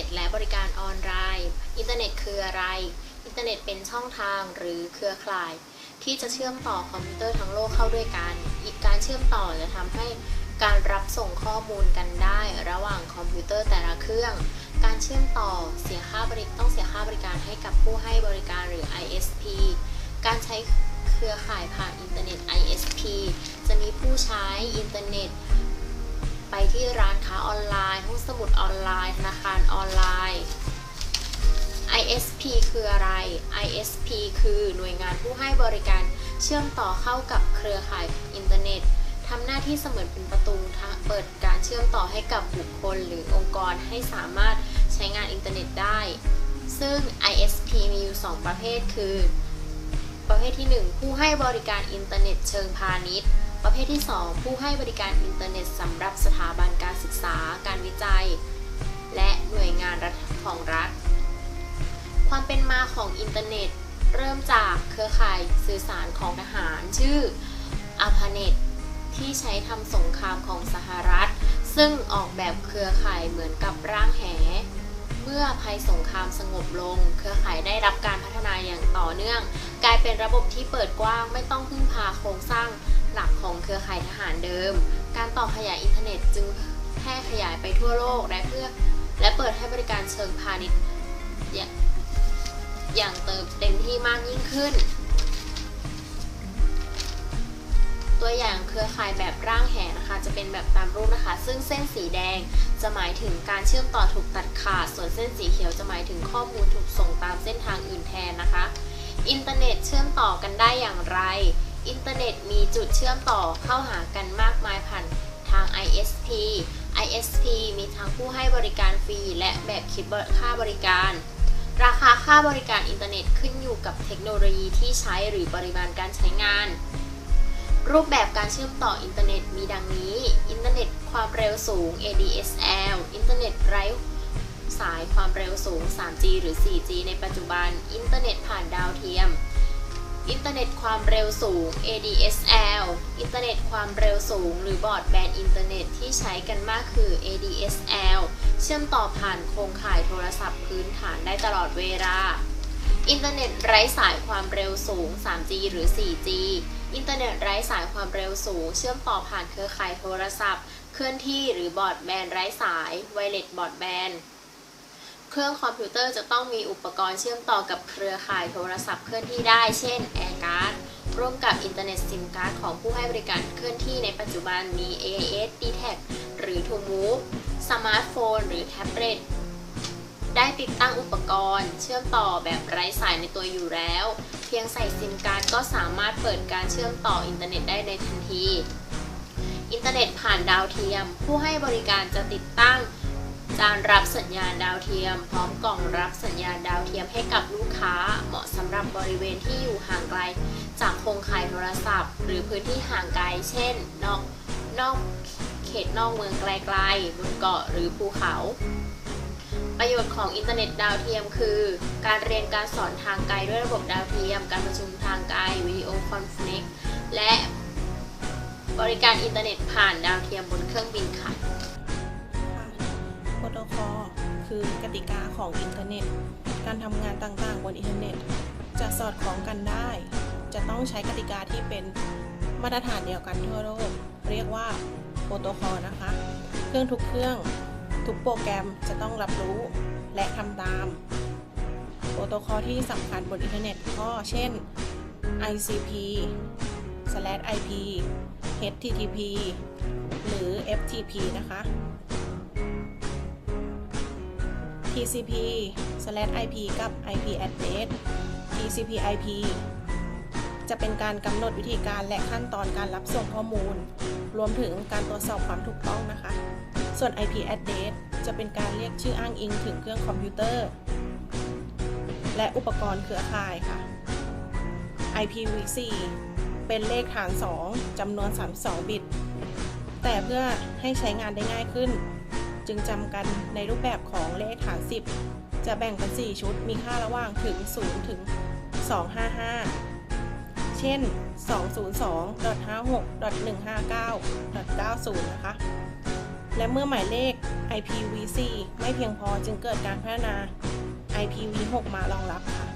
็ตและบริการออนไลน์ อินเทอร์เน็ตคืออะไร อินเทอร์เน็ตเป็นช่องทางหรือเครือข่าย ที่จะเชื่อมต่อคอมพิวเตอร์ทั้งโลกเข้าด้วยกัน อีกการเชื่อมต่อจะทำให้การรับส่งข้อมูลกันได้ระหว่างคอมพิวเตอร์แต่ละเครื่อง การเชื่อมต่อเสียค่าบริต้องเสียค่าบริการให้กับผู้ให้บริการหรือ ISP การใช้เครือข่ายผ่านอินเทอร์เน็ต ISP จะมีผู้ใช้อินเทอร์เน็ต ที่ร้านค้าออนไลน์ห้องสมุดออนไลน์ธนาคารออนไลน์ ISP คืออะไร ISP คือหน่วยงานผู้ให้บริการเชื่อมต่อเข้ากับเครือข่ายอินเทอร์เน็ตทำหน้าที่เสมือนเป็นประตูทางเปิดการเชื่อมต่อให้กับบุคคลหรือองค์กรให้สามารถใช้งานอินเทอร์เน็ตได้ ซึ่ง ISP มีอยู่ 2 ประเภทคือ ประเภทที่ 1 ผู้ให้บริการอินเทอร์เน็ตเชิงพาณิชย์ ประเภทที่ 2 ผู้ให้บริการอินเทอร์เน็ตสำหรับสถาบันการศึกษา การวิจัย และหน่วยงานรัฐของรัฐ ความเป็นมาของอินเทอร์เน็ต เริ่มจากเครือข่ายสื่อสารของทหาร ชื่อ a p a n e t ที่ใช้ทำสงครามของสหรัฐ ซึ่งออกแบบเครือข่ายเหมือนกับร่างแห เมื่อภัยสงครามสงบลง เครือข่ายได้รับการพัฒนาอย่างต่อเนื่อง กลายเป็นระบบที่เปิดกว้างไม่ต้องพึ่งพาโครงสร้าง หลักของเครือข่ายทหารเดิม การต่อขยายอินเทอร์เน็ตจึงแพร่ขยายไปทั่วโลกและเพื่อและเปิดให้บริการเชิงพาณิชย์อย่างเติมเต็มที่มากยิ่งขึ้น ตัวอย่างเครือข่ายแบบร่างแหนะคะ จะเป็นแบบตามรูปนะคะ ซึ่งเส้นสีแดงจะหมายถึงการเชื่อมต่อถูกตัดขาด ส่วนเส้นสีเขียวจะหมายถึงข้อมูลถูกส่งตามเส้นทางอื่นแทนนะคะ อินเทอร์เน็ตเชื่อมต่อกันได้อย่างไร อินเทอร์เน็ตมีจุดเชื่อมต่อเข้าหากันมากมายผ่านทาง ISP ISP มีทั้งผู้ให้บริการฟรี และแบบคิดค่าบริการ ราคาค่าบริการอินเทอร์เน็ตขึ้นอยู่กับเทคโนโลยีที่ใช้หรือปริมาณการใช้งาน รูปแบบการเชื่อมต่ออินเทอร์เน็ตมีดังนี้ อินเทอร์เน็ตความเร็วสูง ADSL อินเทอร์เน็ตไร้สายความเร็วสูง 3G หรือ 4G ในปัจจุบัน อินเทอร์เน็ตผ่านดาวเทียม อินเทอร์เน็ตความเร็วสูง ADSL อินเทอร์เน็ตความเร็วสูง หรือบอร์ดแบนด์อินเทอร์เน็ตที่ใช้กันมากคือ ADSL เชื่อมต่อผ่านโครงข่ายโทรศัพท์พื้นฐานได้ตลอดเวลา อินเทอร์เน็ตไร้สายความเร็วสูง 3G หรือ 4G อินเทอร์เน็ตไร้สายความเร็วสูง เชื่อมต่อผ่านเครือข่ายโทรศัพท์ เคลื่อนที่หรือบอร์ดแบนด์ไร้สายไวเลสบอร์ดแบนด์ เครื่องคอมพิวเตอร์จะต้องมีอุปกรณ์เชื่อมต่อกับเครือข่ายโทรศัพท์เคลื่อนที่ได้ เช่น Air Card ร่วมกับอินเทอร์เน็ตซิมการ์ดของผู้ให้บริการเคลื่อนที่ในปัจจุบันมี AIS d t a c หรือ t o m o v e สมาร์ทโฟน หรือแท็บเล็ตได้ติดตั้งอุปกรณ์ เชื่อมต่อแบบไร้สายในตัวอยู่แล้ว เพียงใส่ซิมการ์ดก็สามารถเปิดการเชื่อมต่ออินเทอร์เน็ตได้ในทันที อินเทอร์เน็ตผ่านดาวเทียม ผู้ให้บริการจะติดตั้ง จานรับสัญญาณดาวเทียม พร้อมกล่องรับสัญญาณดาวเทียมให้กับลูกค้า เหมาะสำหรับบริเวณที่อยู่ห่างไกล จากโครงข่ายโทรศัพท์ หรือพื้นที่ห่างไกล เช่น นอกนอกเขตนอกเมืองไกลๆบนเกาะหรือภูเขา ประโยชน์ของอินเทอร์เน็ตดาวเทียมคือ การเรียนการสอนทางไกลด้วยระบบดาวเทียม การประชุมทางไกลวิดีโอคอนเฟอเรนซ์และบริการอินเทอร์เน็ตผ่านดาวเทียมบนเครื่องบินค่ะ คอ คือกติกาของอินเทอร์เน็ต การทำงานต่างๆ บนอินเทอร์เน็ต จะสอดคล้องกันได้ จะต้องใช้กติกาที่เป็นมาตรฐานเดียวกันทั่วโลก เรียกว่าโปรโตคอลนะคะ เครื่องทุกเครื่องทุกโปรแกรมจะต้องรับรู้และทำตาม โปรโตคอลที่สำคัญบนอินเทอร์เน็ตก็เช่น ICP IP HTTP หรือ FTP นะคะ TCP IP กับ IP address TCP IP จะเป็นการกำหนดวิธีการและขั้นตอนการรับส่งข้อมูล รวมถึงการตรวจสอบความถูกต้องนะคะ ส่วน IP address จะเป็นการเรียกชื่ออ้างอิงถึงเครื่องคอมพิวเตอร์ และอุปกรณ์เครือข่ายค่ะ IPv4 เป็นเลขฐาน 2จำนวน 32 บิต แต่เพื่อให้ใช้งานได้ง่ายขึ้น จึงจำกันในรูปแบบของเลขฐาน 10 จะแบ่งเป็น 4 ชุด มีค่าระหว่างถึง 0 ถึง 255 เช่น 202.56.159.90 นะคะ และเมื่อหมายเลข IPv4 ไม่เพียงพอจึงเกิดการพัฒนา IPv6 มารองรับค่ะ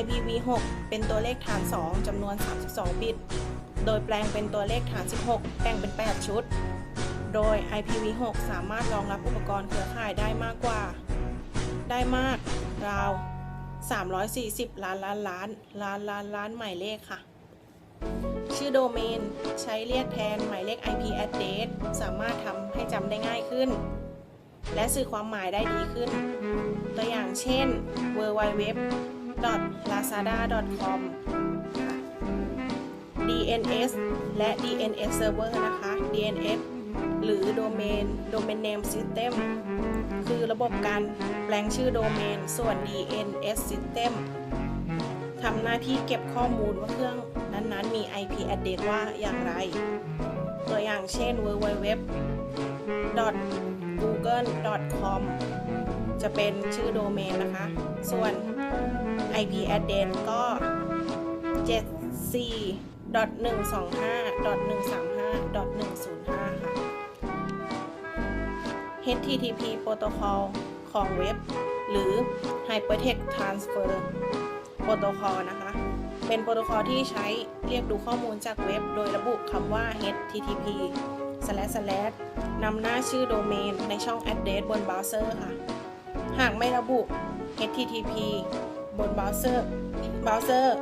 IPv6 เป็นตัวเลขฐาน 2จำนวน 32 บิต โดยแปลงเป็นตัวเลขฐาน 16แบ่งเป็น 8 ชุด โดย IPv6 สามารถรองรับอุปกรณ์เครือข่ายได้มากกว่า ได้มากราว 340 ล้านล้านล้านล้านล้านล้านหมายเลขค่ะ ชื่อโดเมนใช้เรียกแทนหมายเลข IP address สามารถทำให้จำได้ง่ายขึ้น และสื่อความหมายได้ดีขึ้น ตัวอย่างเช่น www.lazada.com DNS และ DNS server นะคะ DNS หรือ Domain Domain Name System คือระบบการแปลงชื่อโดเมน ส่วน DNS System ทำหน้าที่เก็บข้อมูลว่าเครื่องนั้นๆ มี IP address ว่าอย่างไร ตัวอย่างเช่น www.google.com จะเป็นชื่อโดเมนนะคะ ส่วน IP address ก็ 74.125.135.105ค่ะ HTTP โปรโตคอลของเว็บ หรือ Hypertext Transfer โปรโตคอลนะคะ เป็นโปรโตคอลที่ใช้เรียกดูข้อมูลจากเว็บ โดยระบุคำว่า HTTP นำหน้าชื่อโดเมนในช่อง address บนเบราว์เซอร์ค่ะ หากไม่ระบุ HTTP บนเบราว์เซอร์ เบราว์เซอร์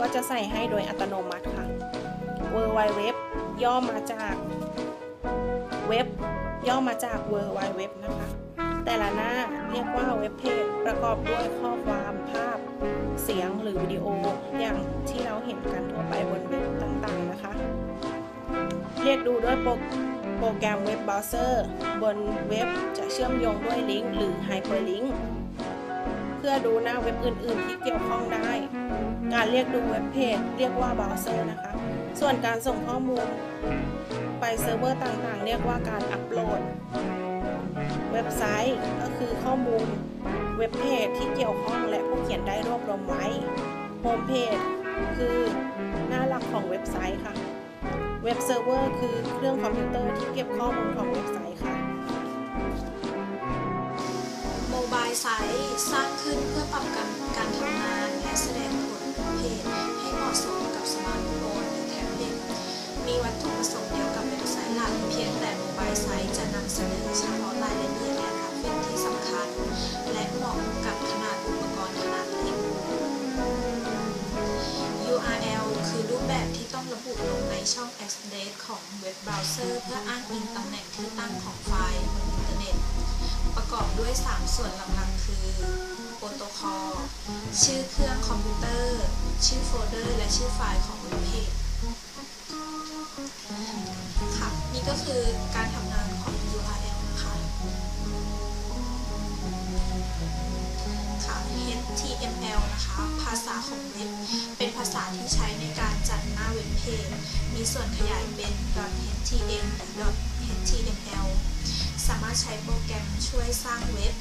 ก็จะใส่ให้โดยอัตโนมัติค่ะ World Wide Web ย่อมาจากเว็บ ย่อมาจาก World Wide Web นะคะ แต่ละหน้าเรียกว่าเว็บเพจประกอบด้วยข้อความภาพ เสียงหรือวิดีโออย่างที่เราเห็นกันทั่วไปบนเว็บต่างๆนะคะ เรียกดูด้วยโปรโปรแกรมเว็บเบราว์เซอร์บนเว็บจะเชื่อมโยงด้วยลิงก์หรือไฮเปอร์ลิงก์เพื่อดูหน้าเว็บอื่น ๆ ที่เกี่ยวข้องได้ การเรียกดูเว็บเพจเรียกว่าเบราว์เซอร์นะคะ ส่วนการส่งข้อมูล ไปเซิร์ฟเวอร์ต่างๆ เรียกว่าการอัปโหลด เว็บไซต์ก็คือข้อมูลเว็บเพจที่เกี่ยวข้องและผู้เขียนได้รวบรวมไว้โฮมเพจคือหน้าหลักของเว็บไซต์ค่ะเว็บเซิร์ฟเวอร์คือเครื่องคอมพิวเตอร์ที่เก็บข้อมูลของเว็บไซต์ค่ะโมบายไซต์สร้างขึ้นเพื่อปรับการการทำงานและแสดงผลเพจให้เหมาะสมกับสมาร์ทโฟน มีวัตถุประสงค์เดียวกับเว็บไซต์หลัก เพียงแต่โมบายไซต์จะนำเสนอเฉพาะรายละเอียดและกราฟิกที่สำคัญ และเหมาะกับขนาดอุปกรณ์ขนาดเล็ก URL คือรูปแบบที่ต้องระบุลงในช่อง address ของเว็บเบราว์เซอร์เพื่ออ้างอิงตำแหน่งที่ตั้งของไฟล์บนอินเทอร์เน็ต ประกอบด้วย 3 ส่วนหลักๆ คือโปรโตคอลชื่อเครื่องคอมพิวเตอร์ ชื่อโฟลเดอร์ และชื่อไฟล์ของเว็บเพจ ก็คือการทำงานของ URL นะคะ ค่ะ HTML นะคะ ภาษาของเว็บ เป็นภาษาที่ใช้ในการจัดหน้าเว็บเพจ มีส่วนขยายเป็น .htm หรือ .html สามารถใช้โปรแกรมช่วยสร้างเว็บ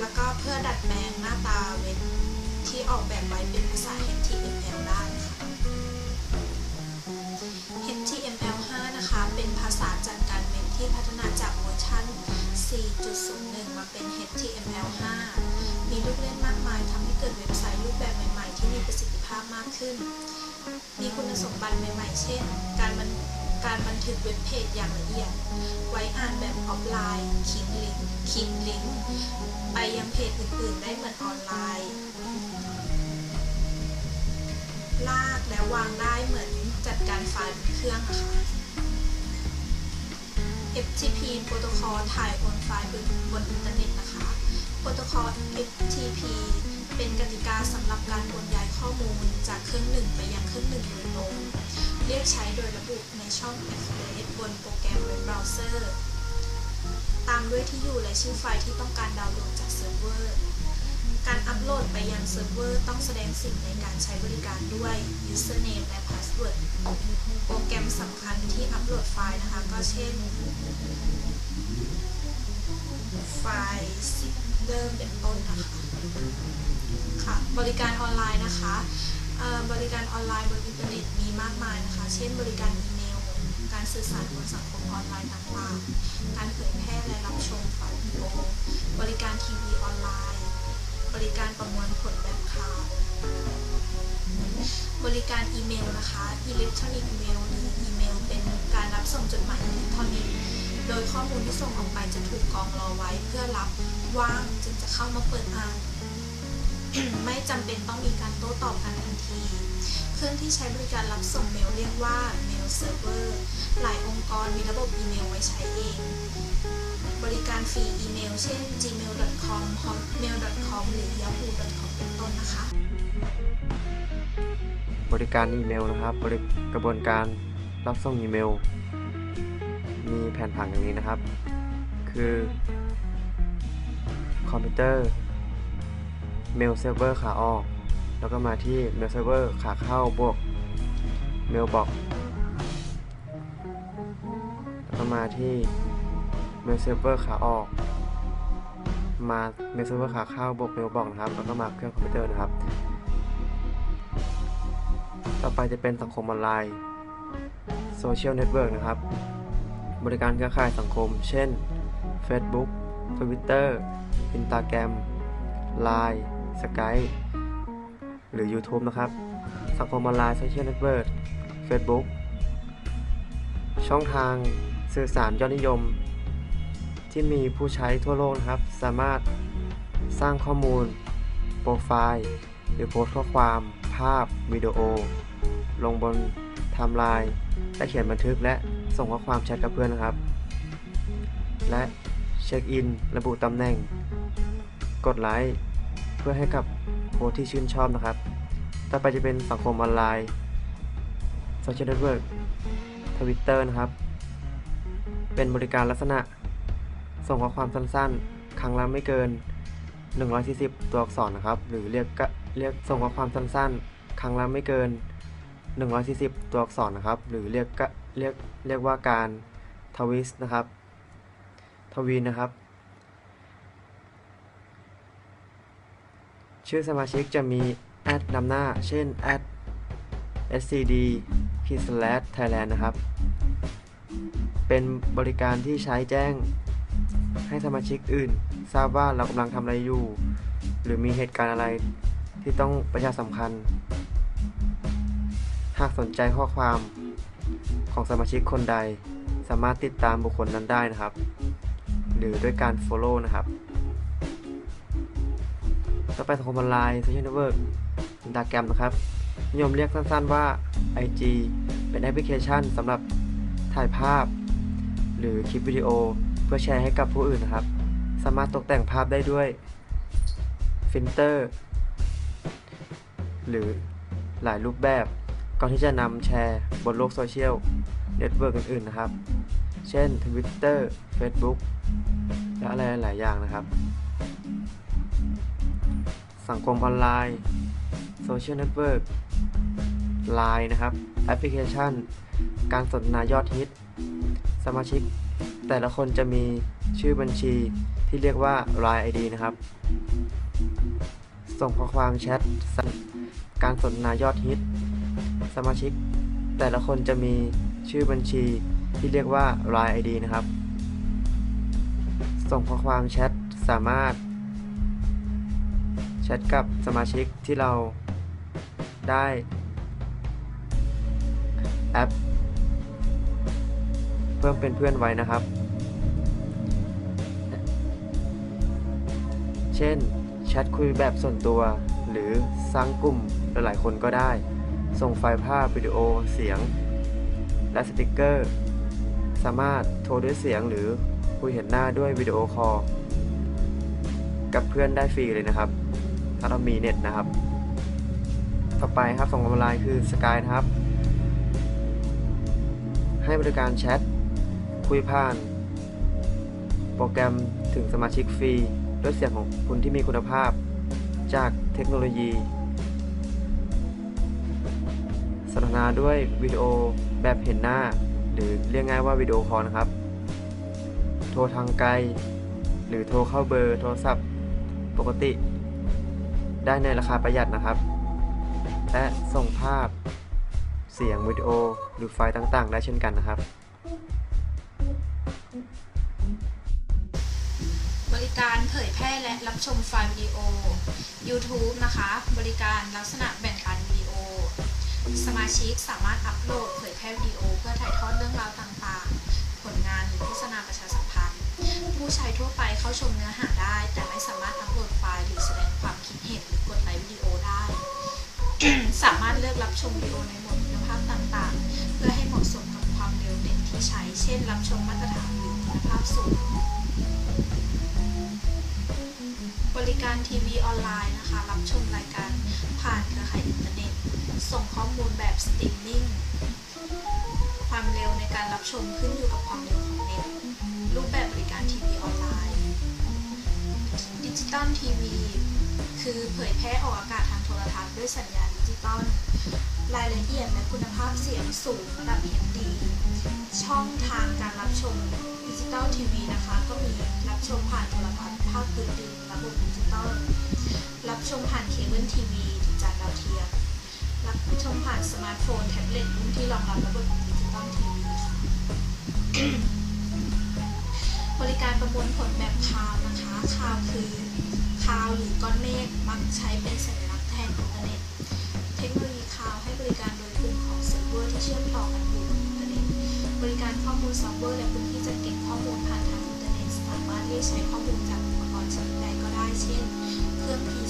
แล้วก็เพื่อดัดแปลงหน้าตาเว็บที่ออกแบบไว้เป็นภาษา HTML ได้ HTML5 นะคะ เป็นภาษาจัดการเว็บที่พัฒนาจากเวอร์ชัน 4.01 มาเป็น HTML5 มีลูกเล่นมากมายทำให้เกิดเว็บไซต์รูปแบบใหม่ ๆ ที่มีประสิทธิภาพมากขึ้น มีคุณสมบัติใหม่ ๆ เช่น การบันการบันทึกเว็บเพจอย่างละเอียด ไว้อ่านแบบออฟไลน์ คลิกลิงก์คลิกลิงก์ไปยังเพจอื่นๆได้เหมือนออน FTP โปรโตคอลถ่ายโอนไฟล์บนบนอินเทอร์เน็ตนะคะ โปรโตคอล FTP เป็นกติกาสำหรับการโอนย้ายข้อมูลจากเครื่องหนึ่งไปยังเครื่องหนึ่งโดยตรงเรียกใช้โดยระบุในช่อง Address บนโปรแกรมเว็บเบราว์เซอร์ ตามด้วยที่อยู่และชื่อไฟล์ที่ต้องการดาวน์โหลดจากเซิร์ฟเวอร์ การอัปโหลดไปยังเซิร์ฟเวอร์ต้องแสดงสิทธิ์ในการใช้บริการด้วย username และ password โปรแกรมสำคัญที่อัปโหลดไฟล์นะคะ ก็เช่น ไฟล์ซิเดิมเป็นต้นนะคะค่ะ บริการออนไลน์นะคะบริการออนไลน์บนอินเทอร์เน็ตมีมากมายนะคะ เช่น บริการอีเมล การสื่อสารบนสังคมออนไลน์ต่างๆ การเผยแพร่และรับชมไฟล์วิดีโอบริการทีวีออนไลน์ บริการประมวลผลแบบข่าว บริการอีเมลนะคะอิเล็กทรอนิกส์เมลหรืออีเมล เป็นการรับส่งจดหมายอิเล็กทรอนิกส์โดยข้อมูลที่ส่งออกไปจะถูกกรองรอไว้เพื่อรับว่างจึงจะเข้ามาเปิดอ่านไม่จำเป็นต้องมีการโต้ตอบกันทันที เครื่องที่ใช้บริการรับส่งเมลเรียกว่าเมลเซิร์ฟเวอร์ หลายองค์กรมีระบบอีเมลไว้ใช้เอง บริการฟรีอีเมล เช่น gmail.com hotmail.com หรือ yahoo.com เป็นต้นนะคะ บริการอีเมลนะครับบริกระบวนการรับส่งอีเมล มีแผนผังอย่างนี้นะครับ คือ คอมพิวเตอร์ เมลเซิร์ฟเวอร์ขาออก แล้วก็มาที่เมลเซิร์ฟเวอร์ขาเข้าบวกเมลบอกแล้วก็มาที่ เมลเซิร์ฟเวอร์ขาออก มาเมลเซิร์ฟเวอร์ขาเข้าบวกเมลบอกนะครับ แล้วก็มาเครื่องคอมพิวเตอร์นะครับ ต่อไปจะเป็นสังคมออนไลน์โซเชียลเน็ตเวิร์กนะครับ บริการเครือข่ายสังคม เช่น Facebook Twitter Instagram Line Skype หรือ YouTube นะครับ สังคมออนไลน์โซเชียลเน็ตเวิร์ก Facebook ช่องทางสื่อสารยอดนิยม ที่มีผู้ใช้ทั่วโลกนะครับ สามารถสร้างข้อมูล โปรไฟล์ หรือโพสต์ข้อความ ภาพ วิดีโอ ลงบนไทม์ไลน์และเขียนบันทึกและส่งข้อความแชทกับเพื่อนนะครับ และเช็คอิน ระบุตำแหน่ง กดไลค์เพื่อให้กับโพสที่ชื่นชอบนะครับ ต่อไปจะเป็นสังคมออนไลน์โซเชียลเน็ตเวิร์กทวิตเตอร์นะครับ เป็นบริการลักษณะ ส่งข้อความสั้นๆ ครั้งละไม่เกิน 140 ตัวอักษรนะครับ หรือเรียกเรียกส่งข้อความสั้นๆ ครั้งละไม่เกิน 140 ตัวอักษรนะครับ หรือเรียกเรียกเรียกว่าการทวิสนะครับ ทวีนนะครับ ชื่อสมาชิกจะมีแอดนำหน้า เช่น add scd p slash thailand นะครับ เป็นบริการที่ใช้แจ้ง ให้สมาชิกอื่น ทราบว่าเรากำลังทำอะไรอยู่ หรือมีเหตุการณ์อะไรที่ต้องประชาสัมพันธ์ หากสนใจข้อความของสมาชิกคนใด สามารถติดตามบุคคลนั้นได้นะครับ หรือด้วยการ Follow นะครับ ต่อไปสังคมออนไลน์ Social Network Instagram นะครับ นิยมเรียกสั้นๆว่า IG เป็นแอปพลิเคชันสำหรับถ่ายภาพ หรือคลิปวิดีโอ พื่อแชร์ให้กับผู้อื่นนะครับ สามารถตกแต่งภาพได้ด้วยฟิลเตอร์ หรือหลายรูปแบบ ก่อนที่จะนำแชร์บนโลกโซเชียลเน็ตเวิร์กอื่นๆนะครับ เช่น Twitter Facebook และอะไรหลายอย่างนะครับ สังคมออนไลน์โซเชียลเน็ตเวิร์ก Line นะครับ แอปพลิเคชัน การสนทนายอดฮิต สมาชิก แต่ละคนจะมีชื่อบัญชีที่เรียกว่า Line ID นะครับ ส่งข้อความแชทการสนทนายอดฮิต สมาชิก แต่ละคนจะมีชื่อบัญชีที่เรียกว่า Line ID นะครับ ส่งข้อความแชทสามารถ แชทกับสมาชิกที่เราได้แอป เพิ่มเป็นเพื่อนไว้นะครับ เช่น แชทคุยแบบส่วนตัว หรือสร้างกลุ่มหลายๆคนก็ได้ ส่งไฟล์ภาพวิดีโอเสียง และสติกเกอร์ สามารถโทรด้วยเสียงหรือคุยเห็นหน้าด้วยวิดีโอคอลกับเพื่อนได้ฟรีเลยนะครับ ถ้าเรามีเน็ตนะครับ ต่อไปครับส่งออนไลน์คือ Sky นะครับ ให้บริการแชทคุยผ่าน โปรแกรมถึงสมาชิกฟรี ด้วยเสียงของคุณที่มีคุณภาพ จากเทคโนโลยี สนทนาด้วยวิดีโอแบบเห็นหน้า หรือเรียกง่ายว่าวิดีโอคอลนะครับ โทรทางไกล หรือโทรเข้าเบอร์โทรศัพท์ปกติ ได้ในราคาประหยัดนะครับ และส่งภาพเสียงวิดีโอหรือไฟล์ต่างๆ ได้เช่นกันนะครับบ ริการเผยแพร่และรับชมไฟล์วิดีโอ YouTube นะคะ บริการลักษณะแบ่งปันวิดีโอ สมาชิกสามารถอัปโหลดเผยแพร่วิดีโอ เพื่อถ่ายทอดเรื่องราวต่างๆ ผลงานหรือโฆษณาประชาสัมพันธ์ ผู้ใช้ทั่วไปเข้าชมเนื้อหาได้ แต่ไม่สามารถอัปโหลดไฟล์หรือแสดงความคิดเห็นหรือกดไลค์วิดีโอได้ สามารถเลือกรับชมวิดีโอในโหมดคุณภาพต่างๆ เพื่อให้เหมาะสมกับความเร็วเน็ตที่ใช้ เช่น รับชมมาตรฐานหรือคุณภาพสูง บริการทีวีออนไลน์นะคะ รับชมรายการผ่านเครือข่ายอินเทอร์เน็ต ส่งข้อมูลแบบสตรีมมิ่ง ความเร็วในการรับชมขึ้นอยู่กับความเร็วของเน็ต รูปแบบบริการทีวีออนไลน์ ดิจิตอลทีวีคือเผยแพร่ออกอากาศทางโทรทัศน์ด้วยสัญญาณดิจิตอล รายละเอียดและคุณภาพเสียงสูงระดับ HD ช่องทางการรับชมดิจิตอลทีวีนะคะ ก็มีรับชมผ่านโทรทัศน์ ภาคพื้นดินระบบดิจิตอลรับชมผ่านเคเบิลทีวีจานดาวเทียมรับชมผ่านสมาร์ทโฟนแท็บเล็ตรุ่นที่รองรับระบบดิจิตอลทีวีค่ะบริการประมวลผลแบบคาวนะคะคาวคือคาวหรือก้อนเมฆมักใช้เป็นสัญลักษณ์แทนอินเทอร์เน็ตเทคโนโลยีคาวให้บริการโดยกลุ่มของเซิร์ฟเวอร์ที่เชื่อมต่อกันอยู่บนอินเทอร์เน็ตบริการข้อมูลเซิร์ฟเวอร์และพื้นที่จัดเก็บข้อมูลผ่านทางอินเทอร์เน็ตสามารถเรียกใช้ข้อมูลจาก สนใจก็ได้เช่น เครื่อง PC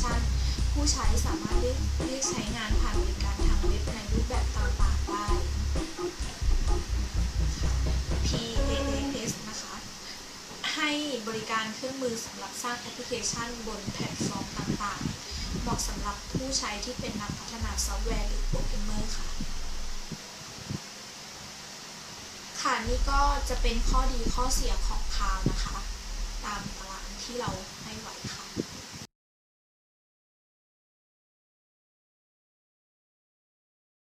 ชันผู้ใช้สามารถเรียกเรียกใช้งานผ่านบริการทางเว็บในรูปแบบต่างๆได้ PaaS นะคะ ให้บริการเครื่องมือสำหรับสร้างแอปพลิเคชันบนแพลตฟอร์มต่างๆ เหมาะสำหรับผู้ใช้ที่เป็นนักพัฒนาซอฟต์แวร์หรือโปรแกรมเมอร์ค่ะ ค่ะนี่ก็จะเป็นข้อดีข้อเสียของคลาวนะคะ ตามตารางที่เรา